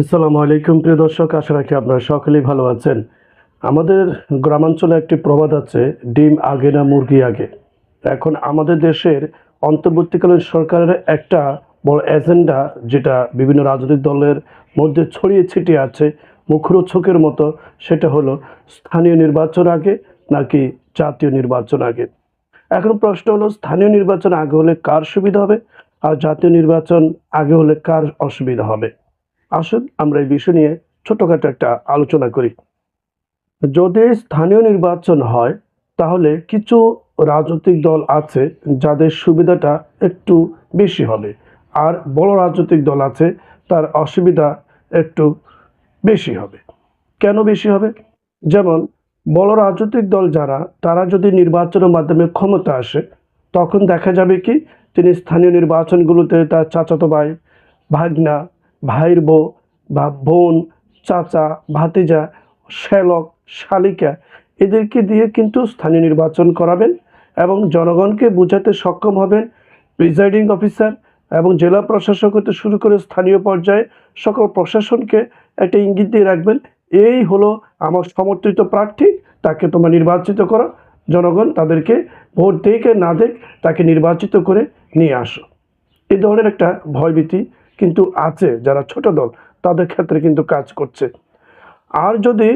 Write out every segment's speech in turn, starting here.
আসসালামু আলাইকুম, প্রিয় দর্শক, আশা রাখি আপনারা সকলেই ভালো আছেন। আমাদের গ্রামাঞ্চলে একটি প্রবাদ আছে, ডিম আগে না মুরগি আগে। এখন আমাদের দেশের অন্তর্বর্তীকালীন সরকারের একটা বড় এজেন্ডা, যেটা বিভিন্ন রাজনৈতিক দলের মধ্যে ছড়িয়ে ছিটিয়ে আছে, মুখরোচকের মতো, সেটা হলো, স্থানীয় নির্বাচন আগে নাকি জাতীয় নির্বাচন আগে? এখন প্রশ্ন হলো, স্থানীয় নির্বাচন আগে হলে কার সুবিধা হবে? আর জাতীয় নির্বাচন আগে হলে কার অসুবিধা হবে? আসুন, আমরা এই বিষয় নিয়ে ছোটখাটো একটা আলোচনা করি। যদি স্থানীয় নির্বাচন হয়, তাহলে কিছু রাজনৈতিক দল আছে যাদের সুবিধাটা একটু বেশি হবে, আর বড় রাজনৈতিক দল আছে তার অসুবিধা একটু বেশি হবে। কেন বেশি হবে? যেমন, বড় রাজনৈতিক দল যারা, তারা যদি নির্বাচনের মাধ্যমে ক্ষমতা আসে, তখন দেখা যাবে কি, তিনি স্থানীয় নির্বাচনগুলোতে তার চাচাতো ভাই ভাগনা ভাইয়ের বউ বা বোন, চাচা, ভাতিজা, শ্যালক, শালিকা এদেরকে দিয়ে কিন্তু স্থানীয় নির্বাচন করাবেন এবং জনগণকে বোঝাতে সক্ষম হবেন প্রিজাইডিং অফিসার এবং জেলা প্রশাসক হতে শুরু করে স্থানীয় পর্যায়ে সকল প্রশাসনকে একটা ইঙ্গিত দিয়ে রাখবেন, এই হলো আমার সমর্থিত প্রার্থী, তাকে তোমরা নির্বাচিত করো। জনগণ তাদেরকে ভোট দেখে না দেখ তাকে নির্বাচিত করে নিয়ে আসো। এই ধরনের একটা ভয়ভীতি কিন্তু আছে যারা ছোট দল, তাদের ক্ষেত্রে কিন্তু কাজ করছে। আর যদি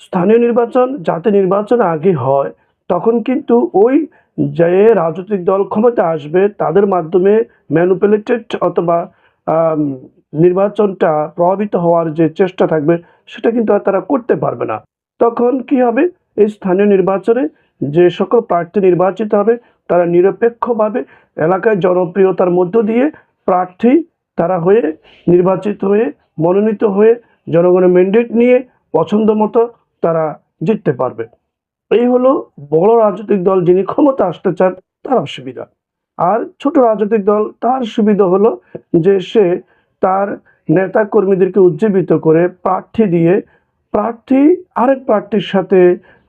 স্থানীয় নির্বাচন, জাতীয় নির্বাচন আগে হয়, তখন কিন্তু ওই যে রাজনৈতিক দল ক্ষমতা আসবে, তাদের মাধ্যমে ম্যানুপুলেটেড অথবা নির্বাচনটা প্রভাবিত হওয়ার যে চেষ্টা থাকবে, সেটা কিন্তু আর তারা করতে পারবে না। তখন কি হবে? এই স্থানীয় নির্বাচনে যে সকল প্রার্থী নির্বাচিত হবে, তারা নিরপেক্ষভাবে এলাকায় জনপ্রিয়তার মধ্য দিয়ে প্রার্থী তারা হয়ে, নির্বাচিত হয়ে, মনোনীত হয়ে জনগণের ম্যান্ডেট নিয়ে পছন্দ মতো তারা জিততে পারবে। এই হলো বড় রাজনৈতিক দল যিনি ক্ষমতা আসতে চান, তার অসুবিধা। আর ছোট রাজনৈতিক দল, তার সুবিধা হলো যে সে তার নেতা কর্মীদেরকে উজ্জীবিত করে প্রার্থী দিয়ে প্রার্থী, আরেক প্রার্থীর সাথে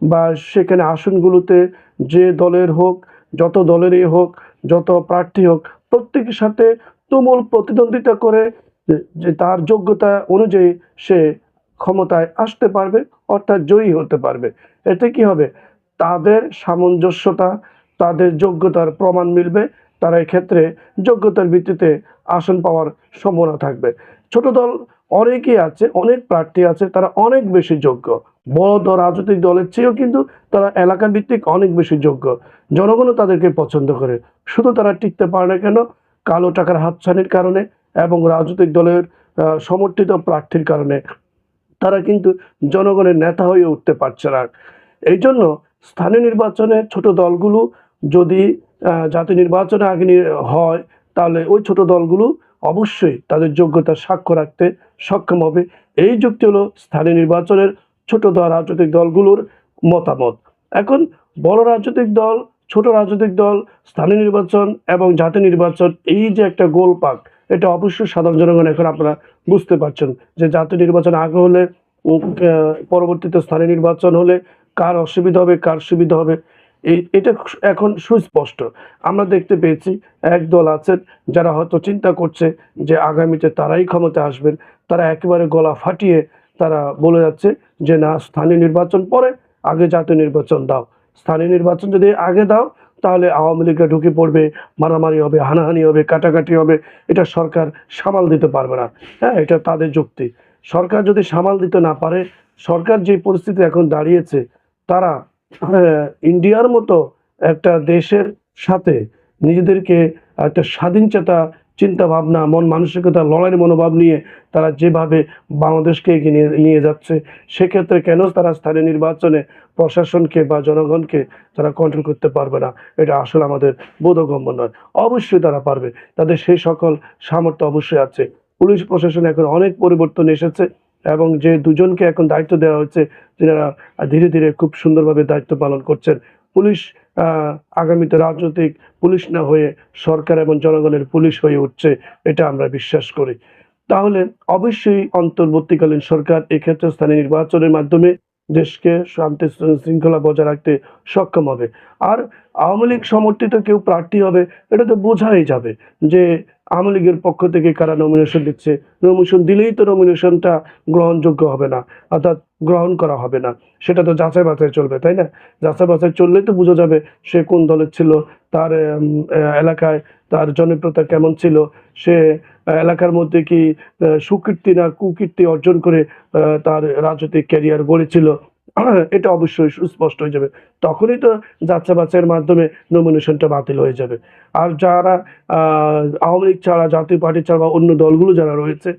বা সেখানে আসনগুলোতে যে দলের হোক, যত দলেরই হোক, যত প্রার্থী হোক, প্রত্যেকের সাথে তুমুল প্রতিদ্বন্দ্বিতা করে যে- তার যোগ্যতা অনুযায়ী সে ক্ষমতায় আসতে পারবে, অর্থাৎ জয়ী হতে পারবে। এতে কি হবে? তাদের সামঞ্জস্যতা, তাদের যোগ্যতার প্রমাণ মিলবে, তারা এক্ষেত্রে যোগ্যতার ভিত্তিতে আসন পাওয়ার সম্ভাবনা থাকবে। ছোট দল অনেকেই আছে, অনেক প্রার্থী আছে, তারা অনেক বেশি যোগ্য। বড় দল রাজনৈতিক দলের চেয়েও কিন্তু তারা এলাকা ভিত্তিক অনেক বেশি যোগ্য। জনগণও তাদেরকে পছন্দ করে। শুধু তারা টিকতে পারে না কেন? কালো টাকার হাতছানির কারণে এবং রাজনৈতিক দলের সমর্থিত প্রার্থীর কারণে। তারা কিন্তু জনগণের নেতা হয়ে উঠতে পারছে না। এই জন্য স্থানীয় নির্বাচনে ছোট দলগুলো যদি জাতীয় নির্বাচনে আগে হয়, তাহলে ওই ছোট দলগুলো অবশ্যই তাদের যোগ্যতা সাক্ষ্য রাখতে সক্ষম হবে। এই যুক্তি হলো স্থানীয় নির্বাচনের ছোট দল, রাজনৈতিক দলগুলোর মতামত। এখন বড় রাজনৈতিক দল ছোট রাজনৈতিক দল, স্থানীয় নির্বাচন এবং জাতীয় নির্বাচন, এই যে একটা গোল পাক, এটা অবশ্যই সাধারণ জনগণ এখন আপনারা বুঝতে পারছেন যে জাতীয় নির্বাচন আগে হলে পরবর্তীতে স্থানীয় নির্বাচন হলে কার অসুবিধা হবে, কার সুবিধা হবে, এই, এটা এখন সুস্পষ্ট। আমরা দেখতে পেয়েছি এক দল আছেন যারা হয়তো চিন্তা করছে যে আগামীতে তারাই ক্ষমতা আসবেন, তারা একেবারে গলা ফাটিয়ে তারা বলে যাচ্ছে যে না, স্থানীয় নির্বাচন পরে আগে জাতীয় নির্বাচন দাও। স্থানীয় নির্বাচন যদি আগে দাও, তাহলে আওয়ামী লীগরা ঢুকে পড়বে, মারামারি হবে, হানাহানি হবে, কাটাকাটি হবে, এটা সরকার সামাল দিতে পারবে না। হ্যাঁ এটা তাদের যুক্তি। সরকার যদি সামাল দিতে না পারে, সরকার যে পরিস্থিতি এখন দাঁড়িয়েছে, তারা ইন্ডিয়ার মতো একটা দেশের সাথে নিজেদেরকে একটা স্বাধীনচেতা চিন্তা ভাবনা মন মানসিকতা, লড়াইয়ের মনোভাব নিয়ে তারা যেভাবে বাংলাদেশকে এগিয়ে নিয়ে যাচ্ছে, সেক্ষেত্রে কেন তারা স্থানীয় নির্বাচনে প্রশাসনকে বা জনগণকে তারা কন্ট্রোল করতে পারবে না? এটা আসলে আমাদের বোধগম্য নয়। অবশ্যই তারা পারবে। তাদের সেই সকল সামর্থ্য অবশ্যই আছে। পুলিশ প্রশাসন এখন অনেক পরিবর্তন এসেছে এবং যে দুজনকে এখন দায়িত্ব দেওয়া হচ্ছে যারা ধীরে ধীরে খুব সুন্দরভাবে দায়িত্ব পালন করছেন। পুলিশ আগামীতে রাজনৈতিক পুলিশ না হয়ে সরকার এবং জনগণের পুলিশ হয়ে উঠছে, এটা আমরা বিশ্বাস করি। তাহলে অবশ্যই অন্তর্বর্তীকালীন সরকার এক্ষেত্রে স্থানীয় নির্বাচনের মাধ্যমে দেশকে শান্তি শৃঙ্খলা বজায় রাখতে সক্ষম হবে। আর আওয়ামী লীগ সমর্থিত কেউ প্রার্থী হবে, এটা তো বোঝাই যাবে যে আওয়ামী লীগের পক্ষ থেকে কারা নমিনেশন দিচ্ছে। নমিনেশন দিলেই তো নমিনেশনটা গ্রহণযোগ্য হবে না, অর্থাৎ গ্রহণ করা হবে না। সেটা তো যাচাই বাছাই চলবে, তাই না? যাচাই বাছাই চললেই তো বোঝা যাবে সে কোন দলের ছিল, তার এলাকায় তার জনপ্রিয়তা কেমন ছিল? সে এলাকার মধ্যে কি সুকীর্তি না কুকীর্তি অর্জন করে তার রাজনৈতিক ক্যারিয়ার গড়েছিল? এটা অবশ্যই সুস্পষ্ট হয়ে যাবে। তখনই তো যাচ্ছা বাচ্চার মাধ্যমে নমিনেশনটা বাতিল হয়ে যাবে। আর যারা আওয়ামী লীগ ছাড়া, জাতীয় পার্টি ছাড়া বা অন্য দলগুলো যারা রয়েছে,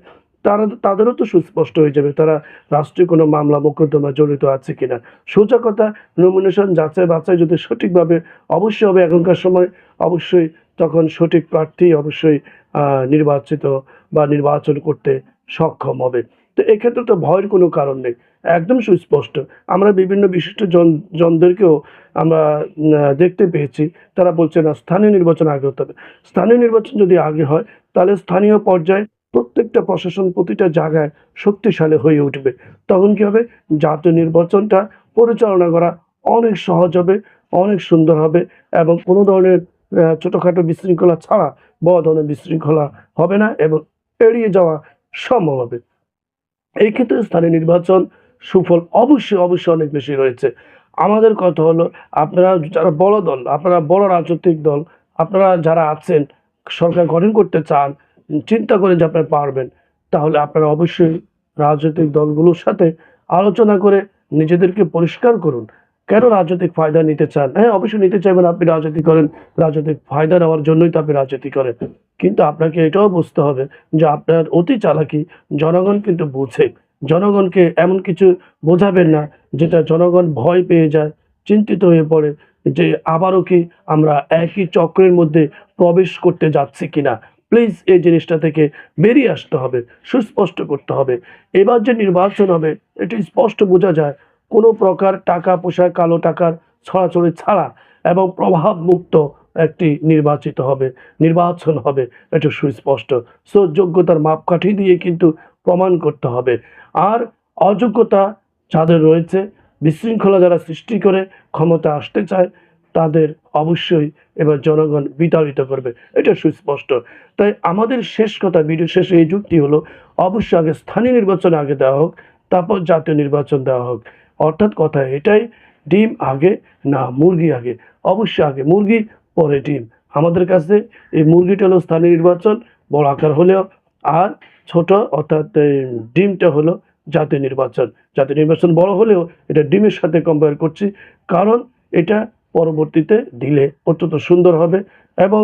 তারা, তাদেরও তো সুস্পষ্ট হয়ে যাবে। তারা রাষ্ট্রীয় কোনো মামলা মোকদ্দমা জড়িত আছে কিনা? সোজা কথা নমিনেশন যাচাই বাছাই যদি সঠিকভাবে অবশ্যই হবে এখনকার সময়, অবশ্যই তখন সঠিক প্রার্থী অবশ্যই নির্বাচিত বা নির্বাচন করতে সক্ষম হবে। তো এক্ষেত্রে তো ভয়ের কোনো কারণ নেই। একদম সুস্পষ্ট। আমরা বিভিন্ন বিশিষ্ট জন, জনদেরকেও আমরা দেখতে পেয়েছি। তারা বলছে, না, স্থানীয় নির্বাচন আগে হতে হবে স্থানীয় নির্বাচন যদি আগে হয়, তাহলে স্থানীয় পর্যায়ে প্রত্যেকটা প্রশাসন প্রতিটা জায়গায় শক্তিশালী হয়ে উঠবে। তখন কি হবে? জাতীয় নির্বাচনটা পরিচালনা করা অনেক সহজ হবে, অনেক সুন্দর হবে এবং কোনো ধরনের ছোটোখাটো বিশৃঙ্খলা ছাড়া বড় ধরনের বিশৃঙ্খলা হবে না এবং এড়িয়ে যাওয়া সম্ভব হবে। এই ক্ষেত্রে স্থানীয় নির্বাচন সুফল অবশ্যই অবশ্যই অনেক বেশি রয়েছে। আমাদের কথা হলো, আপনারা যারা বড় দল, আপনারা বড় রাজনৈতিক দল, আপনারা যারা আছেন, সরকার গঠন করতে চান, চিন্তা করে যে আপনারা পারবেন, তাহলে আপনারা অবশ্যই রাজনৈতিক দলগুলোর সাথে আলোচনা করে নিজেদেরকে পরিষ্কার করুন। কেন রাজনৈতিক ফায়দা নিতে চান? হ্যাঁ অবশ্যই নিতে চাইবেন। আপনি রাজনীতি করেন, রাজনৈতিক ফায়দা নেওয়ার জন্যই তো আপনি রাজনীতি করেন। কিন্তু আপনাকে এটাও বুঝতে হবে যে আপনার অতি চালাকি জনগণ কিন্তু বুঝে। জনগণকে এমন কিছু বোঝাবেন না যেটা জনগণ ভয় পেয়ে যায়, চিন্তিত হয়ে পড়ে যে আবারও কি আমরা একই চক্রের মধ্যে প্রবেশ করতে যাচ্ছি কিনা। প্লিজ এই জিনিসটা থেকে বেরিয়ে আসতে হবে, সুস্পষ্ট করতে হবে। এবার যে নির্বাচন হবে, এটি স্পষ্ট বোঝা যায় কোনো প্রকার টাকা পয়সা কালো টাকার ছড়াছড়ি ছাড়া এবং প্রভাব মুক্ত একটি নির্বাচিত হবে, নির্বাচন হবে, এটা সুস্পষ্ট। সো যোগ্যতার মাপকাঠি দিয়ে কিন্তু প্রমাণ করতে হবে। আর অযোগ্যতা যাদের রয়েছে, বিশৃঙ্খলা যারা সৃষ্টি করে ক্ষমতা আসতে চায়, তাদের অবশ্যই এবার জনগণ বিতাড়িত করবে। এটা সুস্পষ্ট। তাই আমাদের শেষ কথা ভিডিও শেষে এই যুক্তি হলো, অবশ্যই আগে স্থানীয় নির্বাচন আগে দেওয়া হোক, তারপর জাতীয় নির্বাচন দেওয়া হোক। অর্থাৎ কথা এটাই, ডিম আগে, না মুরগি আগে। অবশ্যই আগে মুরগি, পরে ডিম। আমাদের কাছে এই মুরগিটা হলো স্থানীয় নির্বাচন, বড় আকার হলেও, আর ছোট অর্থাৎ ডিমটা হলো জাতীয় নির্বাচন। জাতীয় নির্বাচন বড় হলেও এটা ডিমের সাথে কম্পেয়ার করছি, কারণ এটা পরবর্তীতে দিলে অত্যন্ত সুন্দর হবে এবং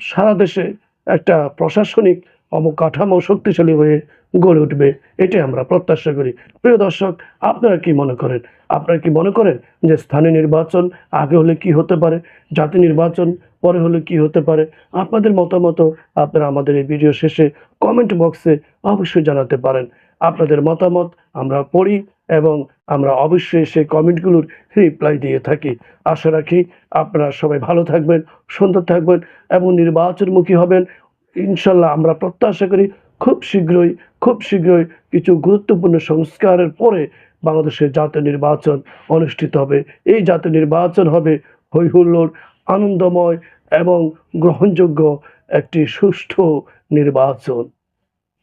সারা দেশে একটা প্রশাসনিক অবকাঠামো শক্তিশালী হয়ে গড়ে উঠবে। এটাই আমরা প্রত্যাশা করি। প্রিয় দর্শক, আপনারা কি মনে করেন? আপনারা কি মনে করেন যে স্থানীয় নির্বাচন আগে হলে কি হতে পারে? জাতি নির্বাচন পরে হলে কি হতে পারে? আপনাদের মতামত আপনারা আমাদের এই ভিডিও শেষে কমেন্ট বক্সে অবশ্যই জানাতে পারেন। আপনাদের মতামত আমরা পড়ি এবং আমরা অবশ্যই সেই কমেন্টগুলোর রিপ্লাই দিয়ে থাকি। আশা রাখি আপনারা সবাই ভালো থাকবেন, সুন্দর থাকবেন এবং নির্বাচনমুখী হবেন। ইনশাল্লাহ আমরা প্রত্যাশা করি খুব শীঘ্রই খুব শীঘ্রই কিছু গুরুত্বপূর্ণ সংস্কারের পরে বাংলাদেশের জাতীয় নির্বাচন অনুষ্ঠিত হবে। এই জাতীয় নির্বাচন হবে হৈহুল্লোড় আনন্দময় এবং গ্রহণযোগ্য একটি সুষ্ঠু নির্বাচন।